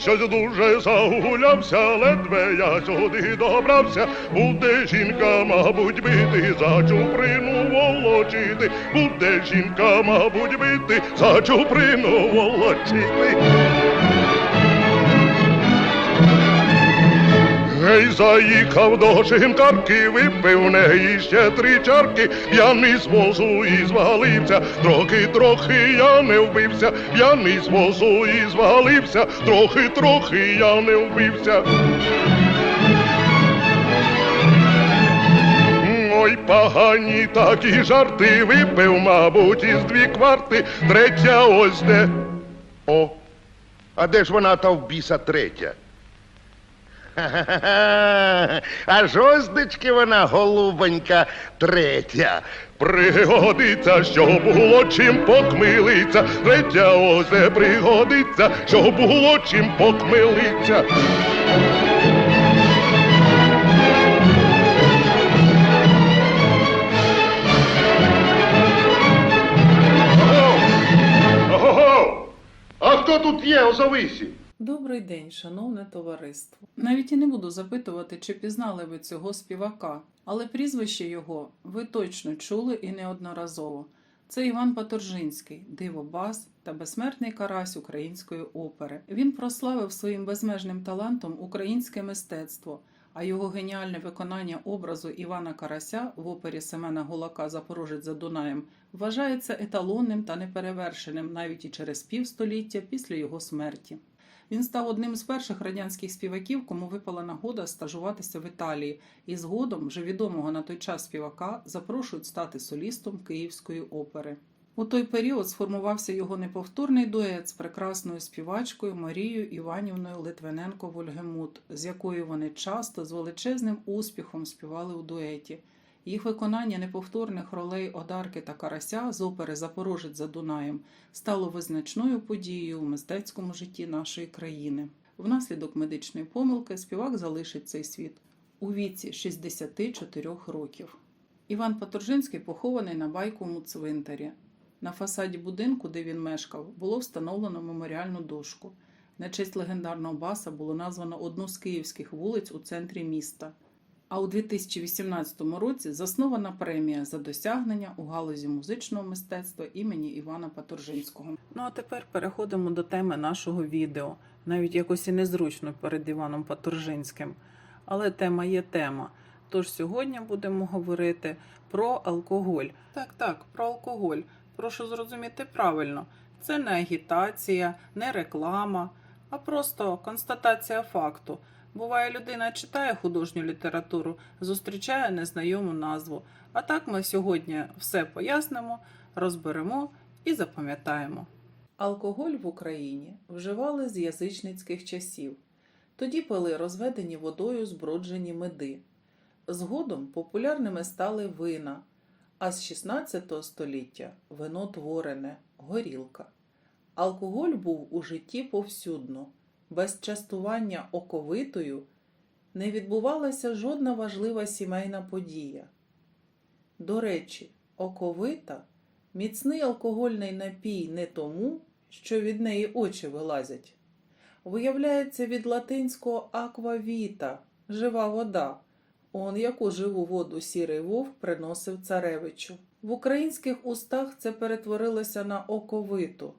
щось дуже загулявся, ледве я сюди добрався. Буде жінка, мабуть, бити, за чуприну волочити. Буде жінка, мабуть, бити, за чуприну волочити. Гей, заїхав до шинкарки, випив неї ще три чарки, п'яний з возу і звалився, трохи, трохи я не вбився, п'яний з возу і звалився, трохи, трохи я не вбився. Ой, погані такі жарти, випив, мабуть, із дві кварти, третя ось де. О, а де ж вона та в біса третя? Аж ось вона голубонька третя. Пригодиться, що було чим покмилиться, третя де пригодиться, що було чим покмилиться. А хто тут є, озовисі? Добрий день, шановне товариство. Навіть і не буду запитувати, чи пізнали ви цього співака, але прізвище його ви точно чули і неодноразово. Це Іван Паторжинський, дивобас та безсмертний карась української опери. Він прославив своїм безмежним талантом українське мистецтво, а його геніальне виконання образу Івана Карася в опері Семена Гулака Запорожець за Дунаєм вважається еталонним та неперевершеним навіть і через півстоліття після його смерті. Він став одним з перших радянських співаків, кому випала нагода стажуватися в Італії, і згодом вже відомого на той час співака запрошують стати солістом Київської опери. У той період сформувався його неповторний дует з прекрасною співачкою Марією Іванівною Литвиненко Вольгемут, з якою вони часто з величезним успіхом співали у дуеті. Їх виконання неповторних ролей Одарки та Карася з опери Запорожець за Дунаєм стало визначною подією у мистецькому житті нашої країни. Внаслідок медичної помилки співак залишить цей світ у віці 64 років. Іван Паторжинський похований на байковому цвинтарі. На фасаді будинку, де він мешкав, було встановлено меморіальну дошку. На честь легендарного баса було названо одну з київських вулиць у центрі міста. А у 2018 році заснована премія за досягнення у галузі музичного мистецтва імені Івана Паторжинського. Ну а тепер переходимо до теми нашого відео. Навіть якось і незручно перед Іваном Паторжинським. Але тема є тема. Тож сьогодні будемо говорити про алкоголь. Так, так, про алкоголь. Прошу зрозуміти правильно. Це не агітація, не реклама, а просто констатація факту. Буває, людина читає художню літературу, зустрічає незнайому назву. А так ми сьогодні все пояснимо, розберемо і запам'ятаємо. Алкоголь в Україні вживали з язичницьких часів. Тоді пили розведені водою зброджені меди. Згодом популярними стали вина, а з 16 століття вино творене, горілка. Алкоголь був у житті повсюдно. Без частування оковитою не відбувалася жодна важлива сімейна подія. До речі, оковита міцний алкогольний напій не тому, що від неї очі вилазять. Виявляється від латинського аквавіта жива вода. Он яку живу воду сірий вовк приносив царевичу. В українських устах це перетворилося на оковиту,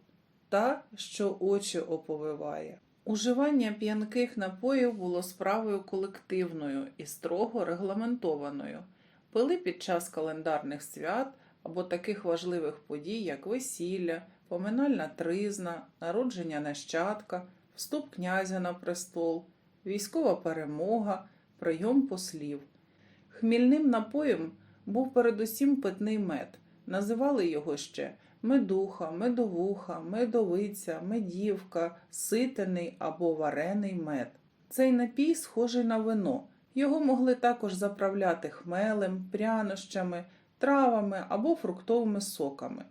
та, що очі оповиває. Уживання п'янких напоїв було справою колективною і строго регламентованою. Пили під час календарних свят або таких важливих подій, як весілля, поминальна тризна, народження нащадка, вступ князя на престол, військова перемога, прийом послів. Хмільним напоєм був передусім питний мед. Називали його ще медуха, медовуха, медовиця, медівка, ситений або варений мед. Цей напій схожий на вино. Його могли також заправляти хмелем, прянощами, травами або фруктовими соками.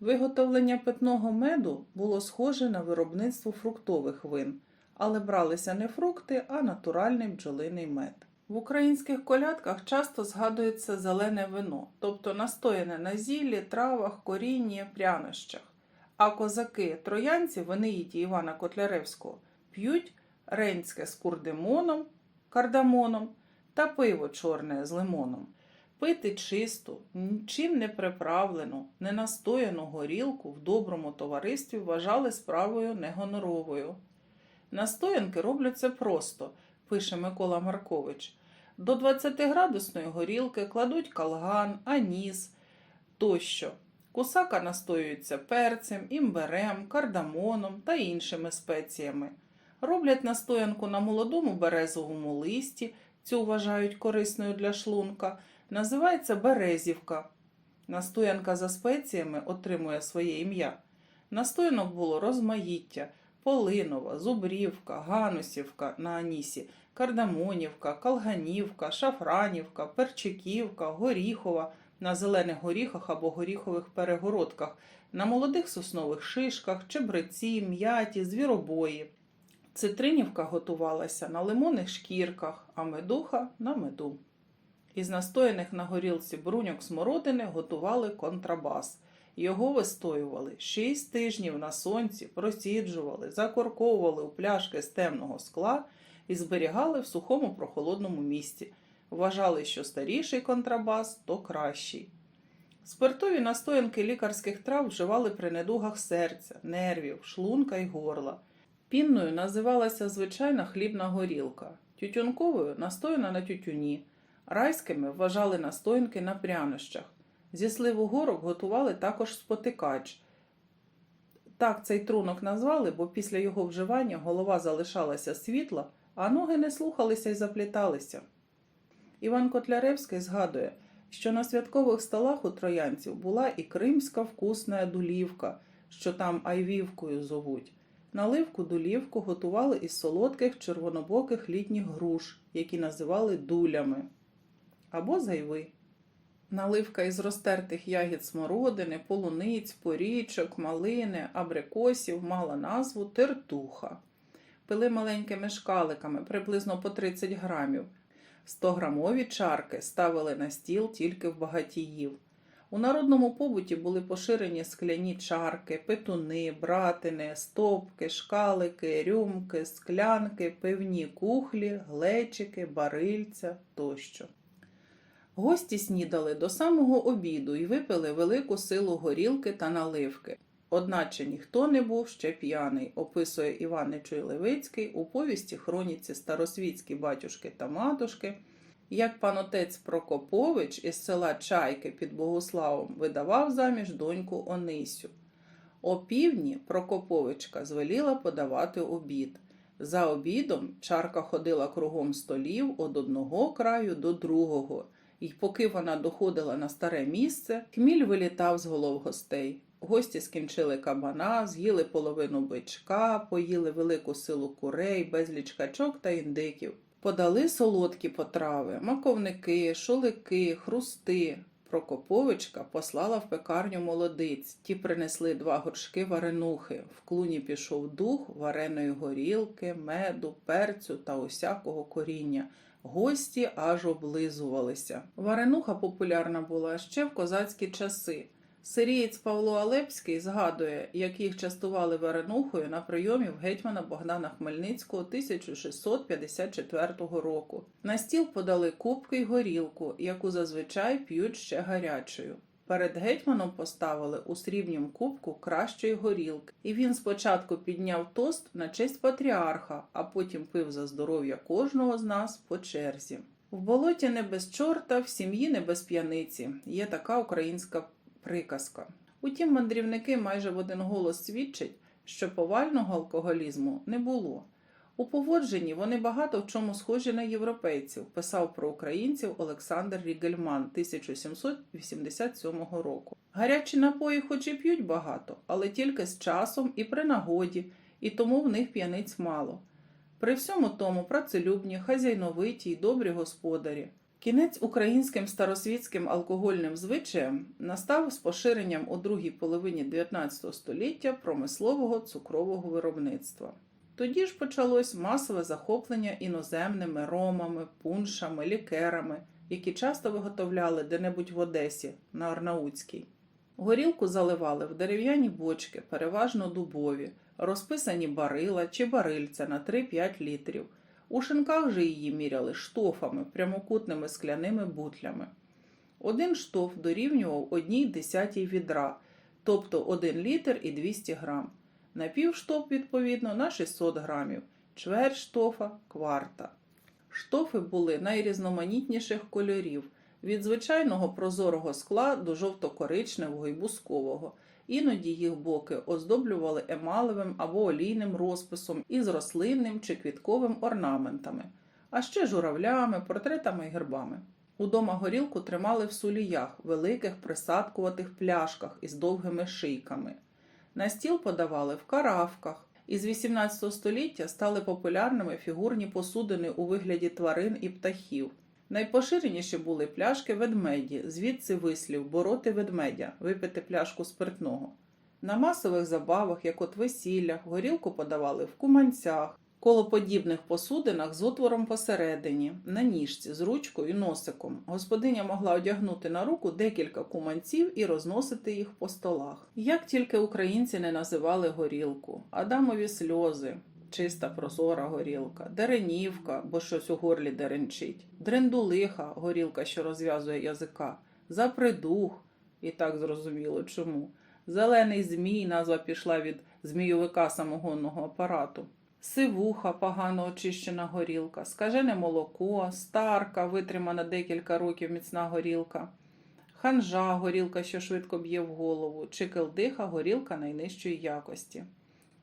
Виготовлення питного меду було схоже на виробництво фруктових вин, але бралися не фрукти, а натуральний бджолиний мед. В українських колядках часто згадується зелене вино, тобто настояне на зіллі, травах, корінні, прянощах. А козаки троянці, виниїті Івана Котляревського, п'ють ренське з курдимоном, кардамоном та пиво чорне з лимоном. Пити чисту, нічим не приправлену, ненастояну горілку в доброму товаристві вважали справою негоноровою. Настоянки робляться просто, пише Микола Маркович. До 20-градусної горілки кладуть калган, аніс тощо. Кусака настоюється перцем, імбирем, кардамоном та іншими спеціями. Роблять настоянку на молодому березовому листі, цю вважають корисною для шлунка, називається березівка. Настоянка за спеціями отримує своє ім'я. Настоянок було розмаїття, полинова, зубрівка, ганусівка на анісі, кардамонівка, калганівка, шафранівка, перчиківка, горіхова на зелених горіхах або горіхових перегородках, на молодих соснових шишках, чебреці, м'яті, звіробої. Цитринівка готувалася на лимонних шкірках, а медуха на меду. Із настояних на горілці бруньок смородини готували контрабас. Його вистоювали шість тижнів на сонці, просіджували, закорковували у пляшки з темного скла і зберігали в сухому прохолодному місці. Вважали, що старіший контрабас то кращий. Спиртові настоянки лікарських трав вживали при недугах серця, нервів, шлунка й горла. Пінною називалася звичайна хлібна горілка, тютюнковою настояна на тютюні, райськими вважали настоянки на прянощах. Зі сливу горок готували також спотикач. Так цей трунок назвали, бо після його вживання голова залишалася світла, а ноги не слухалися й запліталися. Іван Котляревський згадує, що на святкових столах у троянців була і кримська вкусна дулівка, що там айвівкою зовуть. Наливку дулівку готували із солодких червонобоких літніх груш, які називали дулями або зайви. Наливка із розтертих ягід смородини, полуниць, порічок, малини, абрикосів мала назву тертуха. Пили маленькими шкаликами, приблизно по 30 грамів. 100-грамові чарки ставили на стіл тільки в багатіїв. У народному побуті були поширені скляні чарки, петуни, братини, стопки, шкалики, рюмки, склянки, пивні кухлі, глечики, барильця тощо. Гості снідали до самого обіду і випили велику силу горілки та наливки. Одначе ніхто не був ще п'яний, описує Іван Нечуй Левицький у повісті хроніці Старосвітські батюшки та матушки, як пан отець Прокопович із села Чайки під Богославом видавав заміж доньку Онисю. О півдні Прокоповичка звеліла подавати обід. За обідом чарка ходила кругом столів від одного краю до другого, і поки вона доходила на старе місце, хміль вилітав з голов гостей. Гості скінчили кабана, з'їли половину бичка, поїли велику силу курей, безліч качок та індиків. Подали солодкі потрави, маковники, шулики, хрусти. Прокоповичка послала в пекарню молодиць. Ті принесли два горшки варенухи. В клуні пішов дух вареної горілки, меду, перцю та усякого коріння. Гості аж облизувалися. Варенуха популярна була ще в козацькі часи. Сирієць Павло Алепський згадує, як їх частували варенухою на прийомі в гетьмана Богдана Хмельницького 1654 року. На стіл подали кубки й горілку, яку зазвичай п'ють ще гарячою. Перед гетьманом поставили у срібнім кубку кращої горілки, і він спочатку підняв тост на честь патріарха, а потім пив за здоров'я кожного з нас по черзі. В болоті не без чорта, в сім'ї не без п'яниці. Є така українська приказка. Утім, мандрівники майже в один голос свідчать, що повального алкоголізму не було. У поводженні вони багато в чому схожі на європейців, писав про українців Олександр Рігельман 1787 року. Гарячі напої хоч і п'ють багато, але тільки з часом і при нагоді, і тому в них п'яниць мало. При всьому тому працелюбні, хазяйновиті й добрі господарі. Кінець українським старосвітським алкогольним звичаям настав з поширенням у другій половині 19 століття промислового цукрового виробництва. Тоді ж почалось масове захоплення іноземними ромами, пуншами, лікерами, які часто виготовляли де-небудь в Одесі на Арнаутській. Горілку заливали в дерев'яні бочки, переважно дубові. розписані барила чи барильця на 3-5 літрів. У шинках же її міряли штофами, прямокутними скляними бутлями. Один штоф дорівнював одній десятій відра, тобто 1 літр і 200 грам. На півштоф, відповідно, на 600 грамів, чверть штофа – кварта. Штофи були найрізноманітніших кольорів від звичайного прозорого скла до жовто-коричневого і бускового. Іноді їх боки оздоблювали емалевим або олійним розписом із рослинним чи квітковим орнаментами, а ще журавлями, портретами і гербами. Удома горілку тримали в суліях, великих присадкуватих пляшках із довгими шийками. На стіл подавали в каравках. Із 18 століття стали популярними фігурні посудини у вигляді тварин і птахів. Найпоширеніші були пляшки ведмеді, звідси вислів бороти ведмедя, випити пляшку спиртного. На масових забавах, як от весіллях, горілку подавали в куманцях, колоподібних посудинах з отвором посередині, на ніжці з ручкою і носиком. Господиня могла одягнути на руку декілька куманців і розносити їх по столах. Як тільки українці не називали горілку, Адамові сльози, чиста прозора горілка, деренівка, бо щось у горлі деренчить, дрендулиха, горілка, що розв'язує язика, запридух, і так зрозуміло чому. Зелений змій, назва пішла від змійовика самогонного апарату. Сивуха, погано очищена горілка, скажене молоко, старка, витримана декілька років міцна горілка, ханжа, горілка, що швидко б'є в голову, чи келдиха, горілка найнижчої якості.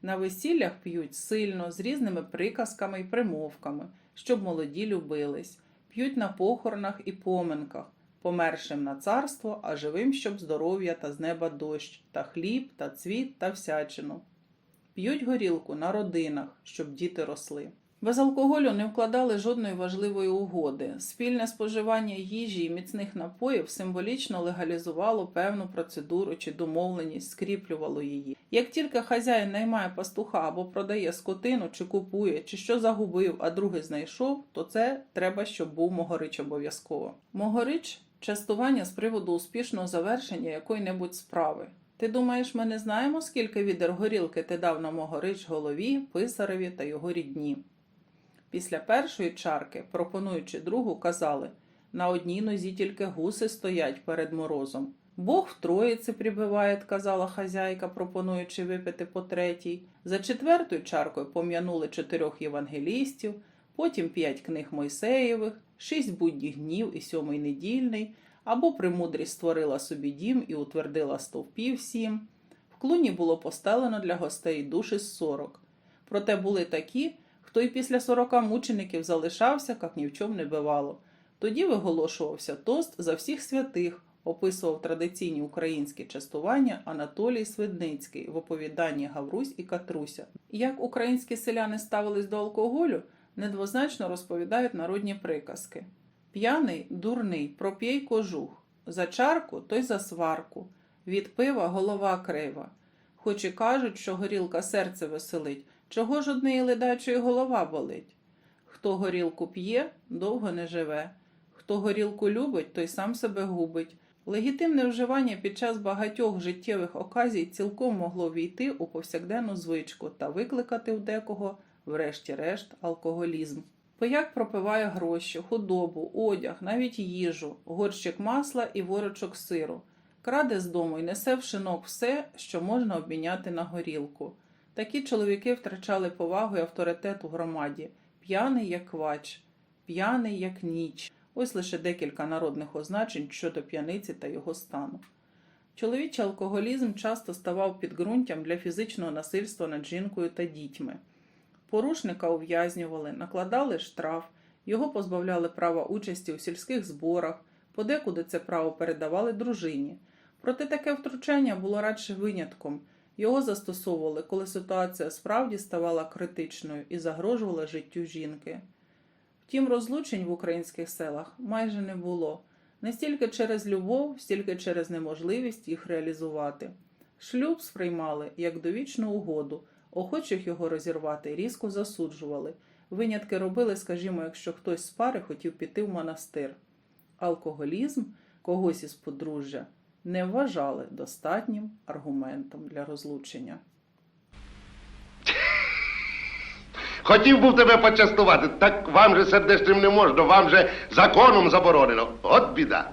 На весіллях п'ють сильно, з різними приказками і примовками, щоб молоді любились, п'ють на похоронах і поминках, помершим на царство, а живим, щоб здоров'я та з неба дощ, та хліб, та цвіт, та всячину. П'ють горілку на родинах, щоб діти росли. Без алкоголю не вкладали жодної важливої угоди. Спільне споживання їжі і міцних напоїв символічно легалізувало певну процедуру чи домовленість, скріплювало її. Як тільки хазяїн наймає пастуха або продає скотину, чи купує, чи що загубив, а другий знайшов, то це треба, щоб був могорич обов'язково. Могорич частування з приводу успішного завершення якої-небудь справи. Ти думаєш, ми не знаємо, скільки відер горілки ти дав на могорич голові, писареві та його рідні? Після першої чарки, пропонуючи другу, казали на одній нозі тільки гуси стоять перед морозом. Бог в троїці прибиває, казала хазяйка, пропонуючи випити по третій. За четвертою чаркою пом'янули чотирьох євангелістів, потім п'ять книг Мойсеєвих, шість будніх днів і сьомий недільний, або премудрість створила собі дім і утвердила стовпів сім. В клуні було постелено для гостей душі з сорок. Проте були такі, хто й після сорока мучеників залишався, як ні в чому не бивало. Тоді виголошувався тост за всіх святих, описував традиційні українські частування Анатолій Свидницький в оповіданні Гаврусь і Катруся. Як українські селяни ставились до алкоголю, недвозначно розповідають народні приказки. П'яний дурний, проп'єй кожух, за чарку той за сварку, від пива голова крива. Хоч і кажуть, що горілка серце веселить, чого ж однієї ледачої голова болить? Хто горілку п'є, довго не живе. Хто горілку любить, той сам себе губить. Легітимне вживання під час багатьох життєвих оказій цілком могло війти у повсякденну звичку та викликати в декого, врешті-решт, алкоголізм. Пияк пропиває гроші, худобу, одяг, навіть їжу, горщик масла і ворочок сиру. Краде з дому і несе в шинок все, що можна обміняти на горілку. Такі чоловіки втрачали повагу і авторитет у громаді. П'яний як квач, п'яний як ніч. Ось лише декілька народних означень щодо п'яниці та його стану. Чоловічий алкоголізм часто ставав підґрунтям для фізичного насильства над жінкою та дітьми. Порушника ув'язнювали, накладали штраф, його позбавляли права участі у сільських зборах, подекуди це право передавали дружині. Проте таке втручання було радше винятком. Його застосовували, коли ситуація справді ставала критичною і загрожувала життю жінки. Втім, розлучень в українських селах майже не було не стільки через любов, стільки через неможливість їх реалізувати. Шлюб сприймали як довічну угоду, охочих його розірвати різко засуджували. Винятки робили, скажімо, якщо хтось з пари хотів піти в монастир. Алкоголізм когось із подружжя не вважали достатнім аргументом для розлучення. Хотів був тебе почастувати, так вам же сердечним не можна, вам же законом заборонено. От біда.